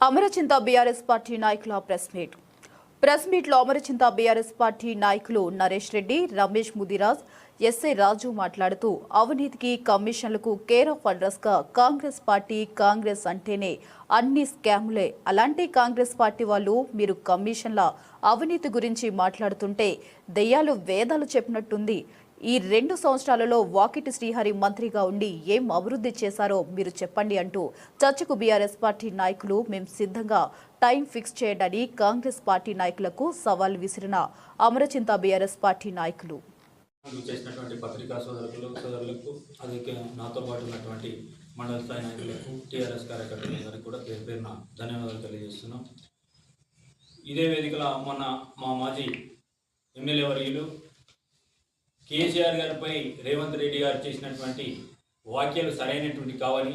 Amarchinta BRS party నాయకుల press meet. Press మీట్లో Amarchinta BRS party నాయకులు నరేష్ రెడ్డి రమేష్ ముదిరాజ్ ఎస్ఐ రాజు మాట్లాడుతూ అవినీతికి కమిషన్లకు కేర్ ఆఫ్ అడ్రస్గా కాంగ్రెస్ పార్టీ కాంగ్రెస్ అంటేనే అన్ని స్కాములే. అలాంటి కాంగ్రెస్ పార్టీ వాళ్ళు మీరు కమిషన్ల అవినీతి గురించి మాట్లాడుతుంటే దెయ్యాలు వేదాలు చెప్పినట్టుంది. ఈ రెండు సంవత్సరాలలో వాకిటి శ్రీహరి మంత్రిగా ఉండి ఏం అభివృద్ధి చేశారో మీరు చెప్పండి అంటూ చర్చకు బీఆర్ఎస్ పార్టీ నాయకులు మేం సిద్ధంగా టైం ఫిక్స్ చేయడని కాంగ్రెస్ పార్టీ నాయకులకు సవాల్ విసిరిన అమరచింత బీఆర్ఎస్ పార్టీ నాయకులు. చేసినటువంటి పత్రికా సోదరులు సోదరులకు అలాగే నాతో పాటు ఉన్నటువంటి మండల స్థాయి నాయకులకు టీఆర్ఎస్ కార్యకర్తలందరికీ కూడా పేరు పేరున ధన్యవాదాలు తెలియజేస్తున్నాం. ఇదే వేదికలో మొన్న మా మాజీ ఎమ్మెల్యే వర్యులు కేసీఆర్ గారిపై రేవంత్ రెడ్డి గారు చేసినటువంటి వాక్యాలు సరైనటువంటి కావని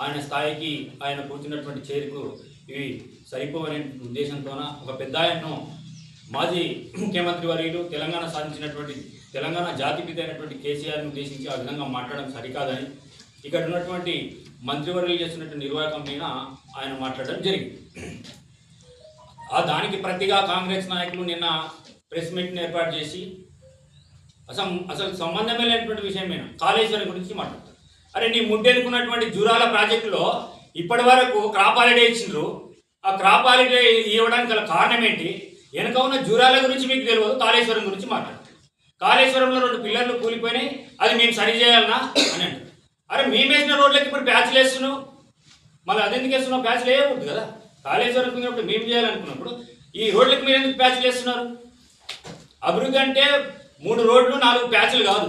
ఆయన స్థాయికి ఆయన కూర్చున్నటువంటి చేరుకు ఇవి సరిపోవనే ఉద్దేశంతోన ఒక పెద్ద ఆయన్ను మాజీ ముఖ్యమంత్రి వర్యులు తెలంగాణ సాధించినటువంటి తెలంగాణ జాతిపిత అయినటువంటి కేసీఆర్ను ఉద్దేశించి ఆ విధంగా మాట్లాడడం సరికాదని ఇక్కడ ఉన్నటువంటి మంత్రివర్యులు చేస్తున్నటువంటి నిర్వాహకం మీద ఆయన మాట్లాడడం జరిగింది. ఆ దానికి ప్రతిగా కాంగ్రెస్ నాయకులు నిన్న ప్రెస్ మీట్ని ఏర్పాటు చేసి అసలు అసలు సంబంధమే లేనటువంటి విషయమైన కాళేశ్వరం గురించి మాట్లాడతారు అరే నీ ముడ్డెనుకున్నటువంటి జూరాల ప్రాజెక్టులో ఇప్పటి వరకు క్రాప్ హాలిడే ఇచ్చిండ్రు. ఆ క్రాప్ హాలిడే ఇవ్వడానికి గల కారణం ఏంటి వెనక ఉన్న జూరాల గురించి మీకు తెలియదు కాళేశ్వరం గురించి మాట్లాడతారు కాళేశ్వరంలో రెండు పిల్లర్లు కూలిపోయినాయి అది మేము సరి చేయాలనా? అని అంటారు. అరే మేము వేసిన రోడ్లకి ఇప్పుడు ప్యాచ్లు వేస్తున్నావు మళ్ళీ అదెందుకు వేస్తున్నావు ప్యాచ్లు వేయకూడదు కదా. కాళేశ్వరం కింద మేము చేయాలనుకున్నప్పుడు ఈ రోడ్లకు మీరు ఎందుకు ప్యాచ్లు వేస్తున్నారు? అభివృద్ధి అంటే మూడు రోడ్లు నాలుగు ప్యాచ్లు కాదు.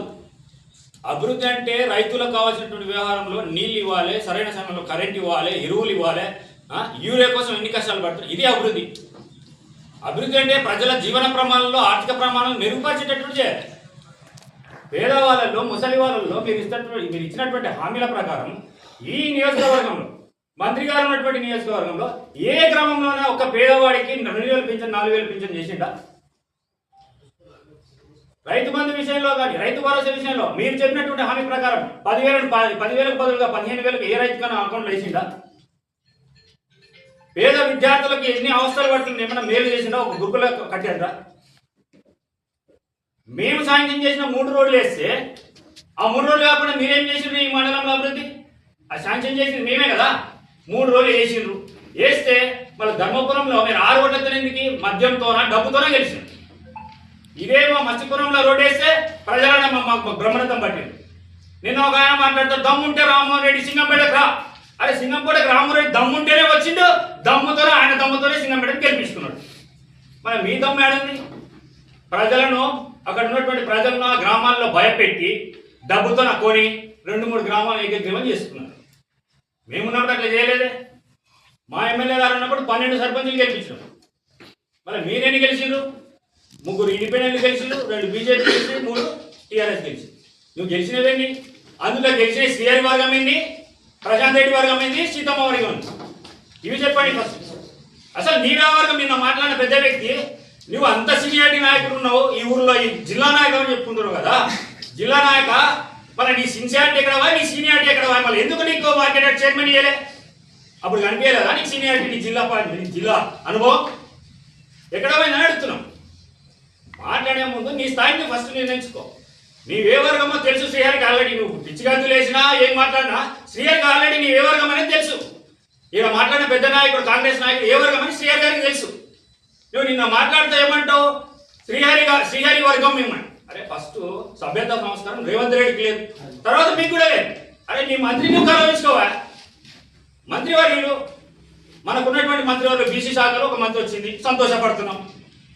అభివృద్ధి అంటే రైతులకు కావాల్సినటువంటి వ్యవహారంలో నీళ్ళు ఇవ్వాలి సరైన సమయంలో కరెంట్ ఇవ్వాలి ఎరువులు ఇవ్వాలి యూరియా కోసం ఎన్ని కష్టాలు పడుతుంది ఇది అభివృద్ధి. అభివృద్ధి అంటే ప్రజల జీవన ప్రమాణాల్లో ఆర్థిక ప్రమాణాలు మెరుగుపరిచేటట్టు చేయాలి. పేదవాళ్ళల్లో ముసలి వాళ్ళల్లో మీరు ఇస్తున్నటువంటి మీరు ఇచ్చినటువంటి హామీల ప్రకారం ఈ నియోజకవర్గంలో మంత్రి గారు ఉన్నటువంటి నియోజకవర్గంలో ఏ గ్రామంలోనే ఒక పేదవాడికి రెండు వేలు పింఛన్ నాలుగు వేలు పింఛన్ చేసిండా? రైతు బంధు విషయంలో కానీ రైతు భరోసా విషయంలో మీరు చెప్పినటువంటి హామీ ప్రకారం పదివేలకు పదివేలకు బదులుగా పదిహేను వేలకు ఏ రైతు కన్నా అకౌంట్లో వేసిందా? పేద విద్యార్థులకు ఎన్ని అవసరాలు పడుతుంది ఏమైనా మేలు చేసిందా? ఒక గురుకుల కట్టారా మేము సాయంత్రం చేసిన మూడు రోడ్లు వేస్తే ఆ మూడు రోజులు కాకుండా మీరేం చేసిండ్రు ఈ మండలంలో అభివృద్ధి? ఆ శాంక్షన్ చేసింది మేమే కదా. మూడు రోజులు వేసిండ్రు. వేస్తే మళ్ళీ ధర్మపురంలో మీరు ఆరు ఓట్లతోనేందుకు మద్యంతోనా డబ్బుతోనే గెలిచిండ్రు. ఇదేమో మత్స్యపురంలో రోడ్ వేస్తే ప్రజలనే మాకు బ్రహ్మరథం పట్టింది. నిన్న ఒక ఆయన మాట్లాడుతూ దమ్ముంటే రామ్మోహన్ రెడ్డి సింగంపేటకు రా. అరే సింగంపేటకు రామ్మోహన్ రెడ్డి దమ్ముంటేనే వచ్చిండు దమ్ముతోనే ఆయన దమ్ముతోనే సింగంపేటకు గెలిపించుకున్నాడు. మరి మీ దమ్ము ఏడుంది? ప్రజలను అక్కడ ఉన్నటువంటి ప్రజలను ఆ గ్రామాల్లో భయపెట్టి డబ్బుతో కొని రెండు మూడు గ్రామాలు ఏకగ్రీవం చేసుకున్నారు. మేమున్నప్పుడు అట్లా చేయలేదే. మా ఎమ్మెల్యే గారు ఉన్నప్పుడు పన్నెండు సర్పంచులు గెలిపించారు. మరి మీరేని గెలిచిండ్రు ముగ్గురు ఇండిపెండెంట్ గెలిచిండు రెండు బీజేపీ గెలిచి మూడు టీఆర్ఎస్ గెలిచి నువ్వు గెలిచినవేంటి అందులో గెలిచిన శ్రీహరి వర్గం ఏంది? ప్రశాంత్ రెడ్డి వర్గం ఏంది? సీతమ్మ వర్గం ఏంది? ఇవి చెప్పండి ఫస్ట్ అసలు నీవే వర్గం నిన్న మాట్లాడిన పెద్ద వ్యక్తి నువ్వు అంత సీనియారిటీ నాయకుడు ఉన్నావు ఈ ఊర్లో ఈ జిల్లా నాయకుడు అని చెప్పుకుంటున్నావు కదా. జిల్లా నాయక మరి నీ సిన్సియారిటీ ఎక్కడవా నీ సీనియారిటీ ఎక్కడవా మళ్ళీ ఎందుకు నీకు మార్కెట్ చైర్మన్ ఇయ్యలే? అప్పుడు కనిపించలేదా నీకు సీనియారిటీ నీ జిల్లా పార్టీ నీ జిల్లా అనుభవం? ఎక్కడ పోయినా అడుగుతున్నాం మాట్లాడే ముందు నీ స్థాయిని ఫస్ట్ నిర్ణయించుకో. నీవే వర్గమో తెలుసు శ్రీహరికి ఆల్రెడీ నువ్వు పిచ్చిగంతులు వేసినా ఏం మాట్లాడినా శ్రీహరికి ఆల్రెడీ నీ వర్గం అనేది తెలుసు. ఇలా మాట్లాడిన పెద్ద నాయకుడు కాంగ్రెస్ నాయకుడు ఏ వర్గం అని శ్రీహరి గారికి తెలుసు. నువ్వు నిన్న మాట్లాడితే ఏమంటావు? శ్రీహరి గా- శ్రీహరి వర్గం మిమ్మల్ని. అరే ఫస్ట్ సభ్యత సంస్కారం రేవంత్ రెడ్డికి లేదు. తర్వాత మీకు కూడా లేదు. అరే నీ మంత్రి నువ్వు గౌరవించుకోవా? మంత్రివర్యులు మనకున్నటువంటి మంత్రివర్యులు బీసీ శాఖలో ఒక మంత్రి వచ్చింది. సంతోషపడుతున్నాం.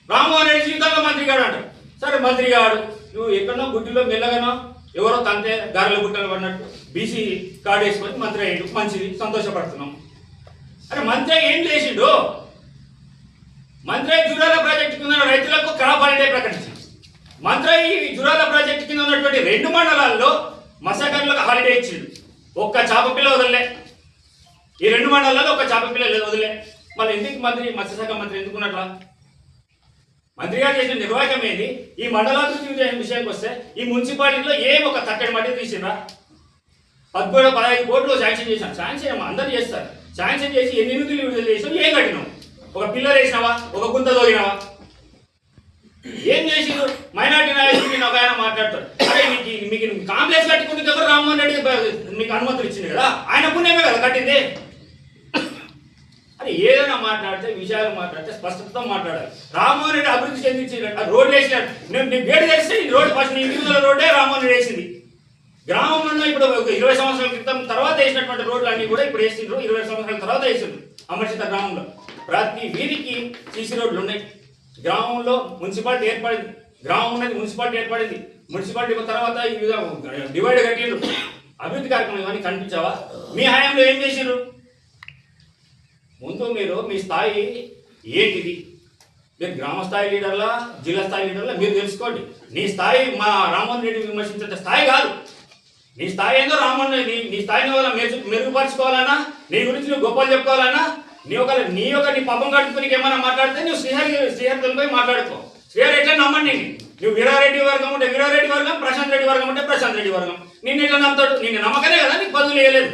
రామ్మోహన్ రెడ్డి జీవితంలో మంత్రి గారు అంటారు. సరే మంత్రి గారు నువ్వు ఎక్కడో గుడ్డిలో మెల్లగానో ఎవరో తంతే గారెల గుట్టలు పడినట్టు బీసీ కార్డు వేసుకొని మంత్రి అయ్యాడు. మంచిది. సంతోషపడుతున్నాం. అరే మంత్రి ఏం చేసిండు మంత్రి జురాల ప్రాజెక్టు కింద రైతులకు క్రాప్ హాలిడే ప్రకటించింది మంత్రి జురాల ప్రాజెక్టు కింద ఉన్నటువంటి రెండు మండలాల్లో మత్స్యకారులకు హాలిడే ఇచ్చిండు. ఒక్క చేప పిల్ల వదలలే. ఈ రెండు మండలాల్లో ఒక చేప పిల్ల వదిలే మళ్ళీ ఎందుకు మంత్రి మత్స్యశాఖ మంత్రి ఎందుకున్నట్లా? మంత్రి గారు చేసిన నిర్వాహకం ఏంది ఈ మండలాభివృద్ధి విషయానికి వస్తే ఈ మున్సిపాలిటీలో ఏం ఒక తక్కడి మట్టి తీసినా పదమూడు పదహైదు కోట్లు శాంక్షన్ చేశాం శాంక్షన్ అందరు చేస్తారు. శాంక్షన్ చేసి ఎన్ని నిధులు విడుదల చేసావు ఏం కట్టినావు ఒక పిల్లర్ వేసినావా? ఒక గుంత తోగినావా ఏం చేసిండు మైనార్టీ నాయకుడు నేను ఒక ఆయన మాట్లాడతాడు. అరే మీకు మీకు కాంప్లెక్స్ కట్టుకుంటే ఎవరు రామ్మోహన్ రెడ్డి మీకు అనుమతులు ఇచ్చింది కదా? ఆయన పుణ్యమే కదా కట్టింది. అని ఏదైనా మాట్లాడితే విషయాలు మాట్లాడితే స్పష్టతతో మాట్లాడాలి. రామ్మోహన్ రెడ్డి అభివృద్ధి చెందించిన రోడ్లు వేసినాడు. నేను నీ గేట్ తెలిస్తే ఈ రోడ్డు ఫస్ట్ నీ ఇంటి రోడ్డే రామ్మోహన్ రెడ్డి వేసింది. గ్రామంలో ఇప్పుడు ఒక ఇరవై సంవత్సరాల క్రితం తర్వాత వేసినటువంటి రోడ్లు అన్ని కూడా ఇప్పుడు వేసిండ్రు. ఇరవై సంవత్సరాల తర్వాత వేసిండ్రు. అమర్చిత గ్రామంలో. ప్రతి వీధికి సీసీ రోడ్లు ఉన్నాయి. గ్రామంలో మున్సిపాలిటీ ఏర్పడింది. గ్రామం ఉన్నది మున్సిపాలిటీ ఏర్పడింది. మున్సిపాలిటీ తర్వాత ఈ విధంగా డివైడ్ కట్టిండ్రు. అభివృద్ధి కార్యక్రమం ఇవన్నీ కనిపించావా? మీ హయాంలో ఏం చేసిండ్రు? ముందు మీరు మీ స్థాయి ఏంటిది? మీరు గ్రామ స్థాయి లీడర్లా జిల్లా స్థాయి లీడర్లా? మీరు తెలుసుకోండి. నీ స్థాయి మా రామ్మోహన్ రెడ్డి విమర్శించే స్థాయి కాదు. నీ స్థాయి ఏందో రామ్మోహన్ రెడ్డి నీ స్థాయిని వల్ల మెరుగు మెరుగుపరచుకోవాలన్నా నీ గురించి నువ్వు గొప్పలు చెప్పుకోవాలన్నా నీ ఒక నీ ఒక నీ పబ్బం కట్టుకుని ఏమైనా మాట్లాడితే నువ్వు శ్రీహరి శ్రీహరి పోయి మాట్లాడుకో. శ్రీహరి ఎట్లా నమ్మండి నువ్వు వీరారెడ్డి వర్గం ఉంటే వీరారెడ్డి వర్గం ప్రశాంత్ రెడ్డి వర్గం ఉంటే ప్రశాంత్ రెడ్డి వర్గం. నిన్ను ఎట్లా నమ్ముతాడు? నిన్ను నమ్మకనే కదా నీకు బదులు వేయలేదు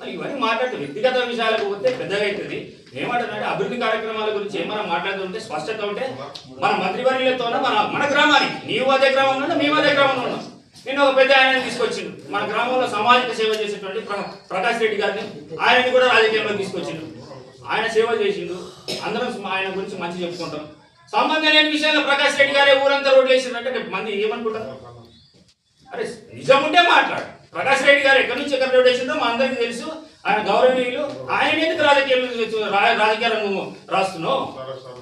మరి ఇవన్నీ మాట్లాడుతూ వ్యక్తిగత విషయాలకు పోతే పెద్దగా అవుతుంది ఏమంటారంటే అభివృద్ధి కార్యక్రమాల గురించి ఏమైనా మాట్లాడుతుంటే స్పష్టత ఉంటే మన మంత్రివర్యులతో మన మన గ్రామానికి నీవు అదే గ్రామంలో ఉన్నా, మేము అదే గ్రామంలో ఉన్నాం. నేను ఒక పెద్ద ఆయన తీసుకొచ్చిండు. మన గ్రామంలో సామాజిక సేవ చేసేటువంటి ప్రకాష్ రెడ్డి గారిని ఆయనని కూడా రాజకీయంలో తీసుకొచ్చిండు. ఆయన సేవ చేసిండు. అందరం ఆయన గురించి మంచి చెప్పుకుంటాం. సంబంధం లేని విషయంలో ప్రకాష్ రెడ్డి గారే ఊరంతా రోడ్లు వేసిందంటే రేపు మంది ఏమనుకుంటారు? అరే నిజం ఉంటే మాట్లాడు. ప్రకాష్ రెడ్డి గారు ఎక్కడి నుంచి ఎక్కడ వేసిందో మా అందరికీ తెలుసు. ఆయన గౌరవనీయులు. ఆయన ఎందుకు రాజకీయాలు రాజకీయ రంగం రాస్తున్నావు?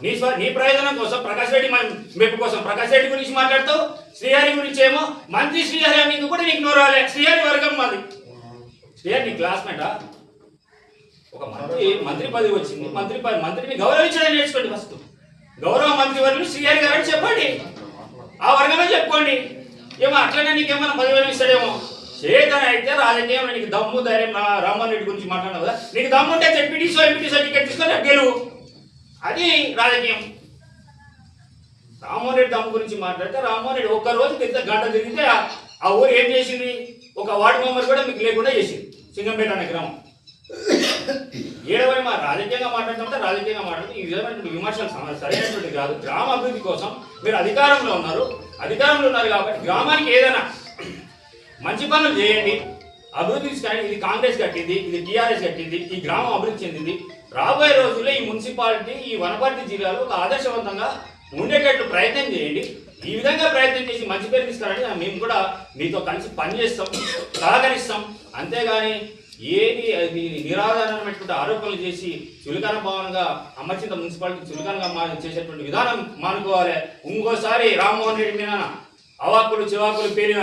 నీ నీ ప్రయోజనం కోసం ప్రకాష్ రెడ్డి మెప్పు కోసం. ప్రకాష్ రెడ్డి గురించి మాట్లాడతావు? శ్రీహరి గురించి ఏమో? మంత్రి శ్రీహరి అని కూడా నీకు నోరాలే శ్రీహరి వర్గం మాది. శ్రీహరి నీ క్లాస్మేటా ఒక మంత్రి మంత్రి పదవి వచ్చింది. మంత్రి పదవి మంత్రిని గౌరవించడం నేర్చుకోండి ఫస్ట్. గౌరవ మంత్రి వర్గం శ్రీహరి గారు అని చెప్పండి. ఆ వర్గమే చెప్పుకోండి. ఏమో అట్లనే నీకేమైనా పదివేలు ఇస్తాడేమో. చేతన అయితే రాజకీయంలో నీకు దమ్ము ధైర్యం నా రామ్మోహన్ రెడ్డి గురించి మాట్లాడినావు కదా నీకు దమ్ము ఉంటే జెడ్పీటీసో ఎంపీటీసో టికెట్ తీసుకొని గెలువు. అది రాజకీయం. రామ్మోహన్ రెడ్డి దమ్ము గురించి మాట్లాడితే రామ్మోహన్ రెడ్డి ఒక్క రోజు తిరిగితే గంట తిరిగితే ఆ- ఊరు ఏం చేసింది? ఒక వార్డు మెంబర్ కూడా మీకు లేకుండా చేసింది సింగంపేట అనే గ్రామం. ఏడవై మా రాజకీయంగా మాట్లాడుతుంటే రాజకీయంగా మాట్లాడుతూ ఈ విధమైనటువంటి విమర్శలు సరైనటువంటి కాదు. గ్రామ అభివృద్ధి కోసం మీరు అధికారంలో ఉన్నారు. అధికారంలో ఉన్నారు కాబట్టి గ్రామానికి ఏదైనా మంచి పనులు చేయండి. అభివృద్ధి కానీ ఇది కాంగ్రెస్ కట్టింది ఇది టీఆర్ఎస్ కట్టింది ఈ గ్రామం అభివృద్ధి చెందింది. రాబోయే రోజుల్లో ఈ మున్సిపాలిటీ ఈ వనపర్తి జిల్లాలో ఒక ఆదర్శవంతంగా ఉండేటట్లు ప్రయత్నం చేయండి. ఈ విధంగా ప్రయత్నం చేసి మంచి పేరు తీసుకురండి. మేము కూడా మీతో కలిసి పనిచేస్తాం సహకరిస్తాం. అంతేగాని ఏది అది నిరాధారమైనటువంటి ఆరోపణలు చేసి చులకన భావనగా అమర్చింత మున్సిపాలిటీ చులకనగా మా చేసేటువంటి విధానం మానుకోవాలి. ఇంకోసారి రామ్మోహన్ రెడ్డి మీద అవాక్కులు చివాకులు పేరిన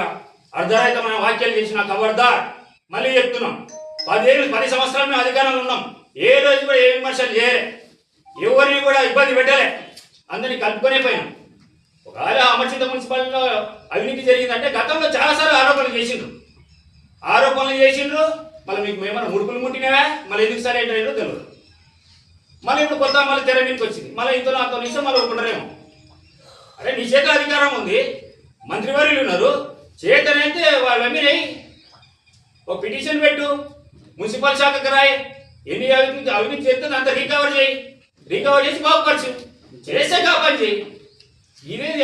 అర్ధరహితమైన వ్యాఖ్యలు చేసిన కవర్దార్ మళ్ళీ చెప్తున్నాం. పదేళ్ళు పది సంవత్సరాలు మేము అధికారంలో ఉన్నాం. ఏ రోజు కూడా ఏ విమర్శలు చేయలే. ఎవరిని కూడా ఇబ్బంది పెట్టలే. అందరినీ కలుపుకునే పోయినాం. ఒకవేళ అమర్చిత మున్సిపాలిటీలో అవినీతి జరిగిందంటే గతంలో చాలాసార్లు ఆరోపణలు చేసిండ్రు. ఆరోపణలు చేసిండ్రు. మళ్ళీ మీకు మేమైనా ముడుపులు ముట్టినవా? మళ్ళీ ఎందుకు సరే ఏంటో తెలియదు. మళ్ళీ ఇప్పుడు కొత్త మళ్ళీ తెర మీదకి వచ్చింది. మళ్ళీ ఇంతలో నాతో నిమిషం మళ్ళీ ఒప్పుకుంటారేమో అరే నీ చేత అధికారం ఉంది. మంత్రివర్యులు ఉన్నారు. చేతనైతే వాళ్ళు మీద ఒక పిటిషన్ పెట్టు మున్సిపల్ శాఖకు రాయి. ఎన్ని అవినీతి అవినీతి చేస్తుంది అంత రీకవర్ చేయి. రీకవర్ చేసి బాగుపరచు చేసే కాపని చేయి. ఇదేది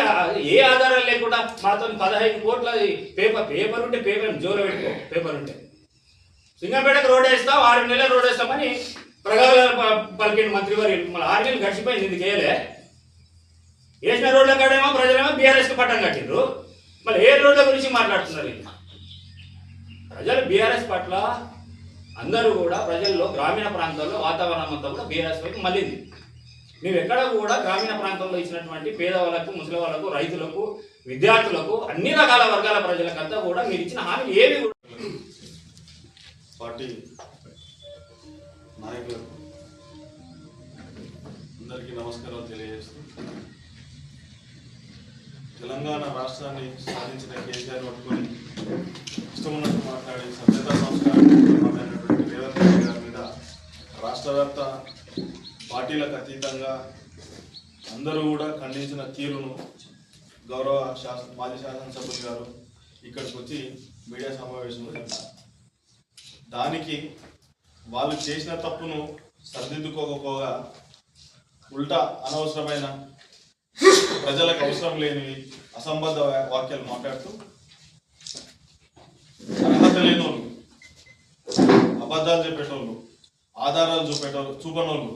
ఏ ఆధారాలు లేకుండా మాతో పదహైదు కోట్ల పేపర్ పేపర్ ఉంటే పేపర్ జోలో పెట్టుకో పేపర్ ఉంటే. సింగంపేటకు రోడ్ వేస్తాం ఆరు నెలల రోడ్ వేస్తామని ప్రగాల పలికిన మంత్రి వారి మళ్ళీ ఆరు నెలలు గడిచిపోయింది ఇందుకు వేయలే? వేసిన రోడ్ల కాడేమో ప్రజలేమో బీఆర్ఎస్కి పట్టం కట్టిండ్రు మళ్ళీ ఏ రోడ్ల గురించి మాట్లాడుతున్నారు వీళ్ళు? ప్రజలు బీఆర్ఎస్ పట్ల అందరూ కూడా ప్రజల్లో గ్రామీణ ప్రాంతాల్లో వాతావరణం అంతా కూడా బీఆర్ఎస్ వైపు మళ్ళీంది మేము ఎక్కడ కూడా గ్రామీణ ప్రాంతంలో ఇచ్చినటువంటి పేదవాళ్ళకు ముసలి వాళ్ళకు రైతులకు విద్యార్థులకు అన్ని రకాల వర్గాల ప్రజలకంతా కూడా మీరు ఇచ్చిన హామీ ఏవి కూడా పార్టీ నాయకులకు అందరికీ నమస్కారం తెలియజేస్తూ తెలంగాణ రాష్ట్రాన్ని సాధించిన కేసీఆర్ పట్టుకొని ఇష్టమున్నట్టు మాట్లాడి సభ్యతా సంస్కారం రేవంత్ రెడ్డి గారి మీద రాష్ట్రవ్యాప్త పార్టీలకు అతీతంగా అందరూ కూడా ఖండించిన తీరును గౌరవ శాసన మాజీ శాసనసభ్యులు గారు ఇక్కడికి వచ్చి మీడియా సమావేశంలో చెప్పారు. దానికి వాళ్ళు చేసిన తప్పును సరిదిద్దుకోకపోగా ఉల్టా అనవసరమైన ప్రజలకు అవసరం లేని అసంబద్ధ వాక్యాలు మాట్లాడుతూ అర్హత వాళ్ళు అబద్ధాలు చెప్పేటోళ్ళు ఆధారాలు చూపేటోళ్ళు చూపనోళ్ళు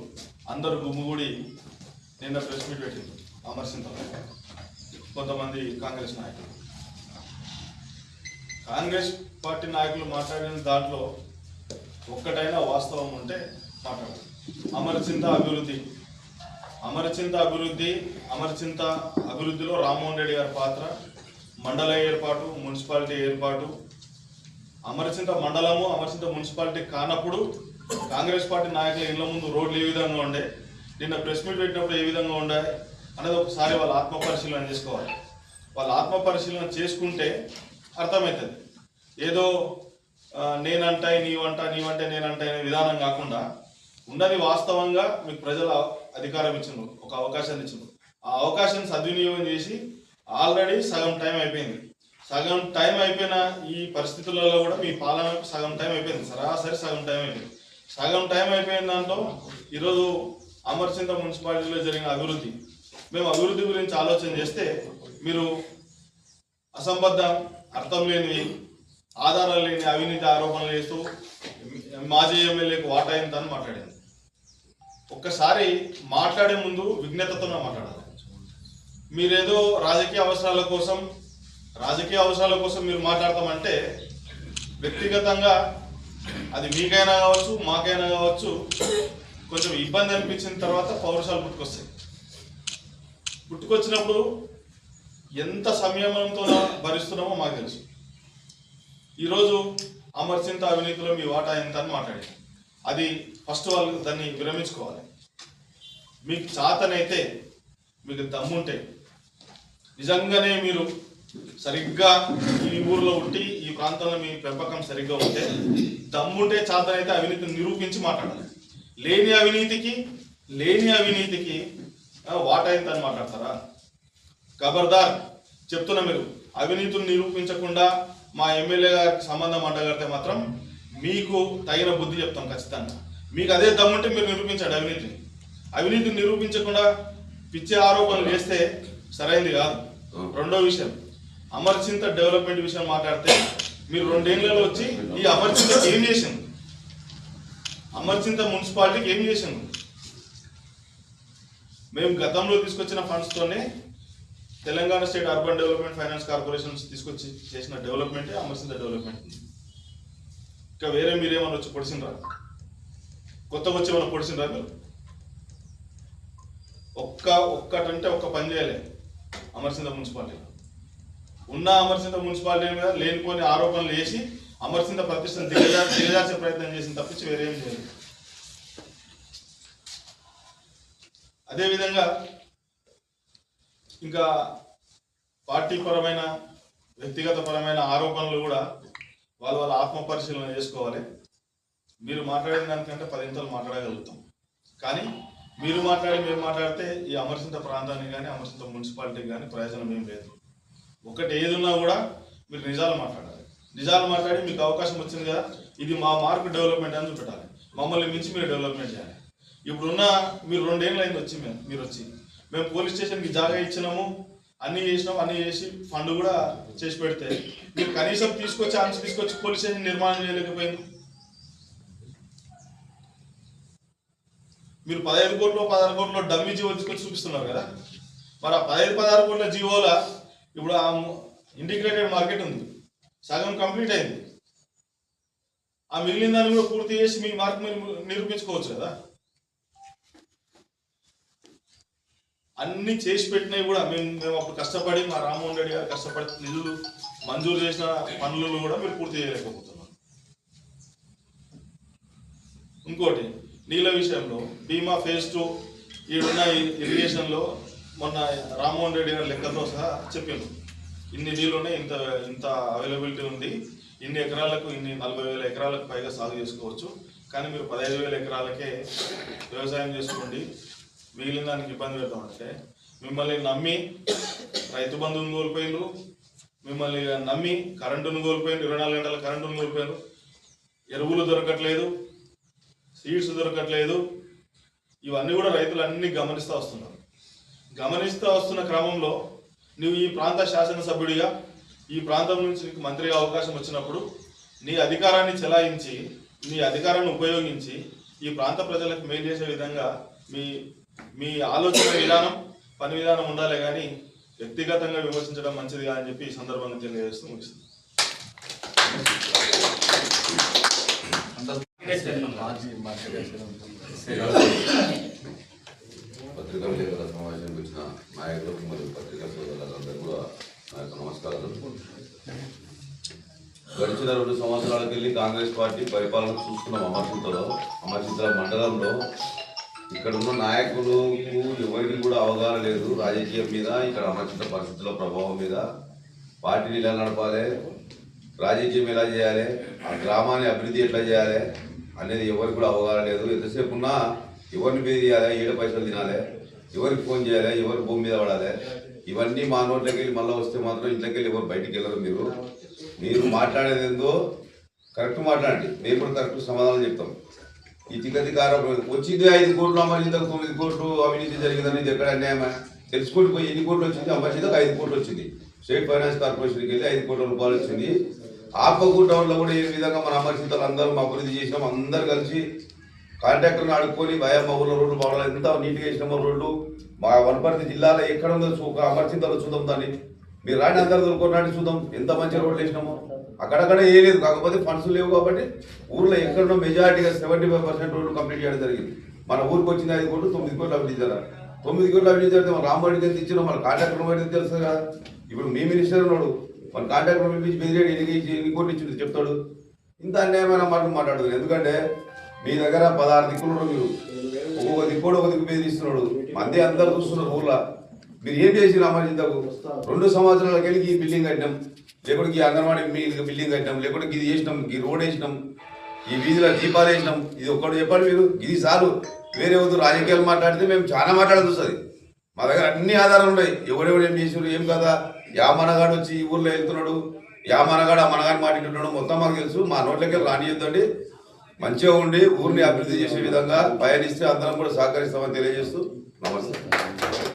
అందరు గుమ్ముగూడి నిన్న ప్రెస్ మీట్ పెట్టింది అమర్సింతారు కొంతమంది కాంగ్రెస్ నాయకులు. కాంగ్రెస్ పార్టీ నాయకులు మాట్లాడిన దాంట్లో ఒక్కటైనా వాస్తవం ఉంటే మాట్లాడాలి అమర్సింత అభివృద్ధి అమరచింత అభివృద్ధి అమరచింత అభివృద్ధిలో రామ్మోహన్ రెడ్డి గారి పాత్ర మండల ఏర్పాటు మున్సిపాలిటీ ఏర్పాటు. అమరచింత మండలము అమరచింత మున్సిపాలిటీ కానప్పుడు కాంగ్రెస్ పార్టీ నాయకుల ఇళ్ళ ముందు రోడ్లు ఏ విధంగా ఉండే నిన్న ప్రెస్ మీట్ పెట్టినప్పుడు ఏ విధంగా ఉండే అనేది ఒకసారి వాళ్ళ ఆత్మ పరిశీలన చేసుకోవాలి. వాళ్ళ ఆత్మ పరిశీలన చేసుకుంటే అర్థమవుతుంది. ఏదో నేనంటాయి నీవంటా నీవంటే నేనంటాయి అనే విధానం కాకుండా ఉన్నది వాస్తవంగా మీకు ప్రజల అధికారం ఇచ్చిండు ఒక అవకాశాన్ని ఇచ్చిండ్రు ఆ అవకాశాన్ని సద్వినియోగం చేసి ఆల్రెడీ సగం టైం అయిపోయింది. సగం టైం అయిపోయిన ఈ పరిస్థితులలో కూడా మీ పాలన సగం టైం అయిపోయింది. సరాసరి సగం టైం అయిపోయింది. సగం టైం అయిపోయిన దాంట్లో ఈరోజు అమర్చింత మున్సిపాలిటీలో జరిగిన అభివృద్ధి. మేము అభివృద్ధి గురించి ఆలోచన చేస్తే మీరు అసంబద్ధం అర్థం లేనివి ఆధారాలు లేని అవినీతి ఆరోపణలు చేస్తూ మాజీ ఎమ్మెల్యేకు వాటా ఎంత అని మాట్లాడింది ఒక్కసారి మాట్లాడే ముందు విజ్ఞతతోనే మాట్లాడాలి మీరేదో రాజకీయ అవసరాల కోసం రాజకీయ అవసరాల కోసం మీరు మాట్లాడతామంటే వ్యక్తిగతంగా అది మీకైనా కావచ్చు మాకైనా కావచ్చు కొంచెం ఇబ్బంది అనిపించిన తర్వాత పౌరుషాలు పుట్టుకొస్తాయి. పుట్టుకొచ్చినప్పుడు ఎంత సంయమనంతో భరిస్తున్నామో మాకు తెలుసు. ఈరోజు అమర్చింత అవినీతిలో మీ వాటా ఎంత అని మాట్లాడాను అది ఫస్ట్ వాళ్ళు దాన్ని విరమించుకోవాలి. మీకు చాతనైతే మీకు దమ్ముంటే నిజంగానే మీరు సరిగ్గా ఈ ఊర్లో ఉండి ఈ ప్రాంతంలో మీ పెంపకం సరిగ్గా ఉంటే దమ్ముంటే చాతనైతే అవినీతిని నిరూపించి మాట్లాడాలి. లేని అవినీతికి లేని అవినీతికి వాటైందని మాట్లాడతారా? ఖబర్దార్ చెప్తున్నా మీరు అవినీతిని నిరూపించకుండా మా ఎమ్మెల్యే గారికి సంబంధం అంటగడితే మాత్రం మీకు తగిన బుద్ధి చెప్తాం ఖచ్చితంగా. మీకు అదే దమ్ముంటే మీరు నిరూపించండి అవినీతిని. అవినీతిని నిరూపించకుండా పిచ్చే ఆరోపణలు చేస్తే సరైనది కాదు. రెండో విషయం అమర్చింత డెవలప్మెంట్ విషయం మాట్లాడితే మీరు రెండేళ్ళలో వచ్చి ఈ అమర్చింత ఏం చేసింది అమర్చింత మున్సిపాలిటీకి ఏం చేసింది మేము గతంలో తీసుకొచ్చిన ఫండ్స్తోనే Telangana state urban development finance corporation తీసుకొచ్చి చేసిన డెవలప్మెంటే అమర్చింత డెవలప్మెంట్ ఇంకా వేరే మీరేమన్నా వచ్చి పొడిసిండ్రా? కొత్త వచ్చి ఏమన్నా పొడిసిండ్రా మీరు? ఒక్క ఒక్కటంటే ఒక్క పని చేయలే అమర్సింద మున్సిపాలిటీ ఉన్న అమర్సింద మున్సిపాలిటీ మీద లేనిపోని ఆరోపణలు వేసి అమర్సింద ప్రతిష్టను దిగజా దిగజార్చే ప్రయత్నం చేసిన తప్పించి వేరేం చేయలేదు అదేవిధంగా ఇంకా పార్టీ పరమైన వ్యక్తిగత పరమైన ఆరోపణలు కూడా వాళ్ళు వాళ్ళ ఆత్మ పరిశీలన చేసుకోవాలి. మీరు మాట్లాడిన దానికంటే పదింతలు మాట్లాడగలుగుతాం. కానీ మీరు మాట్లాడి మేము మాట్లాడితే ఈ అమర్చింత ప్రాంతానికి కానీ అమర్చింత మున్సిపాలిటీకి కానీ ప్రయోజనం ఏం లేదు. ఒకటి ఏది ఉన్నా కూడా మీరు నిజాలు మాట్లాడాలి. నిజాలు మాట్లాడి మీకు అవకాశం వచ్చింది కదా ఇది మా మార్క్ డెవలప్మెంట్ అని చూపెట్టాలి. మమ్మల్ని మించి మీరు డెవలప్మెంట్ చేయాలి. ఇప్పుడున్న మీరు రెండేళ్ళు అయింది వచ్చి మేము మీరు వచ్చి. మేము పోలీస్ స్టేషన్కి జాగా ఇచ్చినాము అన్ని చేసినాం అన్ని చేసి ఫండ్ కూడా చేసి పెడితే. మీరు కనీసం తీసుకొచ్చి ఆన్స్ తీసుకొచ్చి పోలీస్ స్టేషన్ నిర్మాణం చేయలేకపోయింది. మీరు పదహైదు కోట్లు పదహారు కోట్లు డమ్మీ జీవో తీసుకొచ్చి చూపిస్తున్నారు కదా. మరి ఆ పదహైదు పదహారు కోట్ల జీవోల ఇప్పుడు ఆ ఇంటిగ్రేటెడ్ మార్కెట్ ఉంది. సగం కంప్లీట్ అయింది. ఆ మిగిలిన దాన్ని కూడా పూర్తి చేసి మీ మార్క్ మీరు నిరూపించుకోవచ్చు కదా. అన్ని చేసి పెట్టినవి కూడా మేము మేము అప్పుడు కష్టపడి మా రామ్మోహన్ రెడ్డి గారు కష్టపడి నిధులు మంజూరు చేసిన పనులు కూడా మీరు పూర్తి చేయలేకపోతున్నారు. ఇంకోటి నీళ్ళ విషయంలో బీమా ఫేజ్ టూ ఈడున్న ఇరిగేషన్లో మొన్న రామ్మోహన్ రెడ్డి గారి లెక్కతో సహా చెప్పిండు ఇన్ని నీళ్ళు ఉన్నాయి ఇంత ఇంత అవైలబిలిటీ ఉంది ఇన్ని ఎకరాలకు ఇన్ని నలభై వేల ఎకరాలకు పైగా సాగు చేసుకోవచ్చు. కానీ మీరు పదహైదు వేల ఎకరాలకే వ్యవసాయం చేసుకోండి మిగిలిన దానికి ఇబ్బంది పెడతామంటే మిమ్మల్ని నమ్మి రైతు బంధువుని కోల్పోయిండ్రు మిమ్మల్ని నమ్మి కరెంటును కోల్పోయిండ్రు ఇరవై నాలుగు గంటల కరెంటును కోల్పోయిండ్రు. ఎరువులు దొరకట్లేదు సీడ్స్ దొరకట్లేదు. ఇవన్నీ కూడా రైతులు అన్ని గమనిస్తూ వస్తున్నారు. గమనిస్తూ వస్తున్న క్రమంలో నువ్వు ఈ ప్రాంత శాసనసభ్యుడిగా ఈ ప్రాంతం నుంచి నీకు మంత్రిగా అవకాశం వచ్చినప్పుడు నీ అధికారాన్ని చెలాయించి నీ అధికారాన్ని ఉపయోగించి ఈ ప్రాంత ప్రజలకు మేలు చేసే విధంగా మీ మీ ఆలోచన విధానం పని విధానం ఉండాలి కానీ వ్యక్తిగతంగా విమర్శించడం మంచిది అని చెప్పి ఈ సందర్భంగా తెలియజేస్తూ ముగిస్తుంది పత్రికా విలేకరుల సమావేశానికి వచ్చిన నాయకులకు మరియు పత్రికా సోదరులందరూ కూడా నా యొక్క నమస్కారాలు గడిచిన రెండు సంవత్సరాలకు వెళ్ళి కాంగ్రెస్ పార్టీ పరిపాలన చూస్తున్న అమర్చింతలో అమర్చింతల మండలంలో. ఇక్కడ ఉన్న నాయకులకు ఎవరికి కూడా అవగాహన లేదు రాజకీయం మీద ఇక్కడ అమర్చిన పరిస్థితుల ప్రభావం మీద. పార్టీని ఎలా నడపాలి? రాజకీయం ఎలా చేయాలి? ఆ గ్రామాన్ని అభివృద్ధి ఎట్లా చేయాలి? అనేది ఎవరికి కూడా అవగాహన లేదు. ఎంతసేపు ఉన్నా ఎవరిని మీద చేయాలి ఏడు పైసలు తినాలి. ఎవరికి ఫోన్ చేయాలి? ఎవరి భూమి మీద పడాలి? ఇవన్నీ మా నోట్లోకి వెళ్ళి మళ్ళీ వస్తే మాత్రం ఇంట్లోకి వెళ్ళి ఎవరు బయటికి వెళ్ళరు మీరు. మీరు మాట్లాడేది ఏందో కరెక్ట్ మాట్లాడండి. మేము కూడా కరెక్ట్ సమాధానం చెప్తాం. ఈ తిక్కధికారం వచ్చింది ఐదు కోట్లు అమర్చింతకు తొమ్మిది కోట్లు అవినీతి జరిగిందని ఎక్కడ అన్యాయమా తెలుసుకుంటూ పోయి ఎన్ని కోట్లు వచ్చింది? అమర్చింతకు ఐదు కోట్లు వచ్చింది. స్టేట్ ఫైనాన్స్ కార్పొరేషన్కి వెళ్ళి ఐదు కోట్ల రూపాయలు వచ్చింది. ఆపకూర్ టౌన్లో కూడా ఏ విధంగా మన అమర్చింతలు అందరం అభివృద్ధి చేసినాం అందరు కలిసి కాంట్రాక్టర్ని అడుక్కొని భయ మా ఊళ్ళో రోడ్లు బాగా ఎంత నీట్గా వేసినామో రోడ్లు మా వనపర్తి జిల్లాలో ఎక్కడ ఉందో చూ అమర్చింతలో చూద్దాం దాన్ని. మీరు రాని అందరు దొరుకున్నాడు చూద్దాం. ఎంత మంచి రోడ్లు వేసినామో. అక్కడక్కడ ఏ లేదు. కాకపోతే ఫండ్స్ లేవు కాబట్టి ఊర్లో ఎక్కడో మెజారిటీగా సెవెంటీ ఫైవ్ పర్సెంట్ రోడ్లు కంప్లీట్ చేయడం జరిగింది. మన ఊరికి వచ్చింది ఐదు కోట్లు తొమ్మిది కోట్లు అభివృద్ధి తొమ్మిది కోట్లు అభివృద్ధి జరిగితే మన రామ్మడికి ఎంత ఇచ్చినా మన కాంట్రాక్టర్ బయట తెలుసు కదా? ఇప్పుడు మీ మినిస్టర్ ఉన్నాడు. మన కాంట్రాక్టర్ పిలిపించి బెదిరేడు ఎన్ని ఎన్ని కోట్లు ఇచ్చింది చెప్తాడు. ఇంత అన్యాయమైన మాటలు మాట్లాడదు ఎందుకంటే మీ దగ్గర పదహారు దిక్కులు మీరు. ఒక్కొక్క దిక్కుడు ఒక దిక్కు బెదిరిస్తున్నాడు. మంది అందరు చూస్తున్నారు ఊర్లో. మీరు ఏం చేసి రామాజింతకు రెండు సంవత్సరాలకి వెళ్ళి ఈ బిల్డింగ్ కట్టినాం. లేకుంటే ఈ అంగన్వాడీ మీ బిల్డింగ్ కట్టినాం లేకుంటే ఇది చేసినాం ఈ రోడ్ వేసినాం ఈ వీధిలో దీపాలు వేసినాం. ఇది ఒక్కటి చెప్పండి మీరు? ఇది చాలు. వేరే వద్దు రాజకీయాలు మాట్లాడితే మేము చాలా మాట్లాడాల్సి వస్తుంది మా దగ్గర అన్ని ఆధారాలు ఉన్నాయి. ఎవడెవడు ఏం చేసినారు ఏం కదా యా మనగాడు వచ్చి ఈ ఊర్లో వెళ్తున్నాడు. యా మనగాడు ఆ మనగాడు మాట్లాడుతున్నాడు మొత్తం మాకు తెలుసు. మా నోట్లకి రానియొద్దండి. మంచిగా ఉండి ఊరిని అభివృద్ధి చేసే విధంగా పయనిస్తే అందరం కూడా సహకరిస్తామని తెలియజేస్తూ నమస్తే.